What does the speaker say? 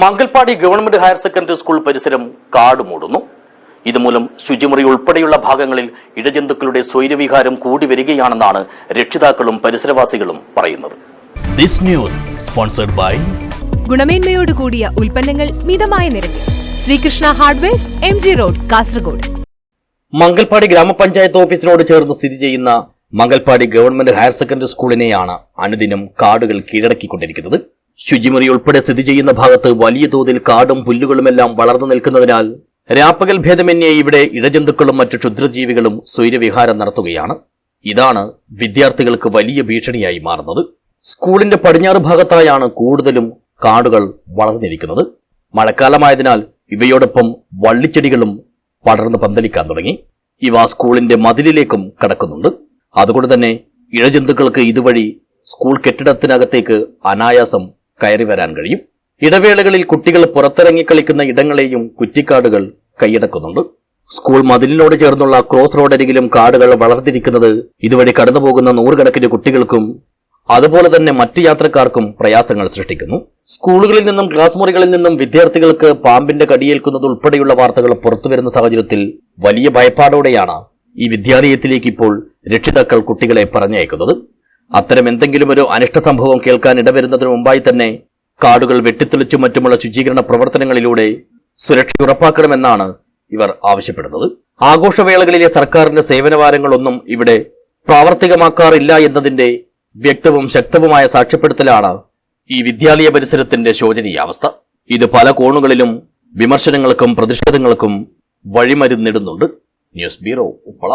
Mangalpady government higher secondary school പരിസരം കാട് മൂടുന്നു. ഇതുമൂലം ശുചിമുറി ഉൾപ്പെടെയുള്ള ഭാഗങ്ങളിൽ ഇഴജന്തുക്കളുടെ സ്വൈരവിഹാരം കൂടി വരികയാണെന്നാണ് രക്ഷിതാക്കളും പരിസരവാസികളും പറയുന്നത്. This news sponsored by ഗുണമേന്മയോട് കൂടിയ ഉൽപ്പന്നങ്ങൾ മിതമായ നിരക്കിൽ. Sreekrishna hardwares M G road Kasaragod. Mangalpady ഗ്രാമപഞ്ചായത്ത് ഓഫീസിനോട് ചേർന്ന് സ്ഥിതി ചെയ്യുന്ന മംഗൽപാടി ഗവൺമെന്റ് ഹയർ സെക്കൻഡറി സ്കൂളിനെയാണ് അനുദിനം കാടുകൾ കീഴടക്കിക്കൊണ്ടിരിക്കുന്നത്. ശുചിമുറി ഉൾപ്പെടെ സ്ഥിതി ചെയ്യുന്ന ഭാഗത്ത് വലിയ തോതിൽ കാടും പുല്ലുകളുമെല്ലാം വളർന്നു നിൽക്കുന്നതിനാൽ രാപ്പകൽ ഭേദമന്യേ ഇവിടെ ഇടജന്തുക്കളും മറ്റു ക്ഷുദ്രജീവികളും സ്വൈരവിഹാരം നടത്തുകയാണ്. ഇതാണ് വിദ്യാർത്ഥികൾക്ക് വലിയ ഭീഷണിയായി മാറുന്നത്. സ്കൂളിന്റെ പടിഞ്ഞാറ് ഭാഗത്തായാണ് കൂടുതലും കാടുകൾ വളർന്നിരിക്കുന്നത്. മഴക്കാലമായതിനാൽ ഇവയോടൊപ്പം വള്ളിച്ചെടികളും പടർന്ന് പന്തലിക്കാൻ തുടങ്ങി. ഇവ സ്കൂളിന്റെ മതിലിലേക്കും കടക്കുന്നുണ്ട്. അതുകൊണ്ട് തന്നെ ഇഴജന്തുക്കൾക്ക് ഇതുവഴി സ്കൂൾ കെട്ടിടത്തിനകത്തേക്ക് അനായാസം കയറി വരാൻ കഴിയും. ഇടവേളകളിൽ കുട്ടികൾ പുറത്തിറങ്ങി കളിക്കുന്ന ഇടങ്ങളെയും കുറ്റിക്കാടുകൾ കൈയടക്കുന്നുണ്ട്. സ്കൂൾ മതിലിനോട് ചേർന്നുള്ള ക്രോസ് റോഡരികിലും കാടുകൾ വളർന്നിരിക്കുന്നത് ഇതുവഴി കടന്നുപോകുന്ന നൂറുകണക്കിന് കുട്ടികൾക്കും അതുപോലെ തന്നെ മറ്റു യാത്രക്കാർക്കും പ്രയാസങ്ങൾ സൃഷ്ടിക്കുന്നു. സ്കൂളുകളിൽ നിന്നും ക്ലാസ് മുറികളിൽ നിന്നും വിദ്യാർത്ഥികൾക്ക് പാമ്പിന്റെ കടിയേൽക്കുന്നത് ഉൾപ്പെടെയുള്ള വാർത്തകൾ പുറത്തുവരുന്ന സാഹചര്യത്തിൽ വലിയ ഭയപ്പാടോടെയാണ് ഈ വിദ്യാലയത്തിലേക്ക് ഇപ്പോൾ രക്ഷിതാക്കൾ കുട്ടികളെ പറഞ്ഞയക്കുന്നത്. അത്തരം എന്തെങ്കിലും ഒരു അനിഷ്ട സംഭവം കേൾക്കാൻ ഇടവരുന്നതിന് മുമ്പായി തന്നെ കാടുകൾ വെട്ടിത്തെളിച്ചും മറ്റുമുള്ള ശുചീകരണ പ്രവർത്തനങ്ങളിലൂടെ സുരക്ഷ ഉറപ്പാക്കണമെന്നാണ് ഇവർ ആവശ്യപ്പെടുന്നത്. ആഘോഷവേളകളിലെ സർക്കാരിന്റെ സേവനവാരങ്ങളൊന്നും ഇവിടെ പ്രാവർത്തികമാക്കാറില്ല എന്നതിന്റെ വ്യക്തവും ശക്തവുമായ സാക്ഷ്യപ്പെടുത്തലാണ് ഈ വിദ്യാലയ പരിസരത്തിന്റെ ശോചനീയാവസ്ഥ. ഇത് പല കോണുകളിലും വിമർശനങ്ങൾക്കും പ്രതിഷേധങ്ങൾക്കും വഴിമരുന്നിടുന്നുണ്ട്. News bureau Uppala.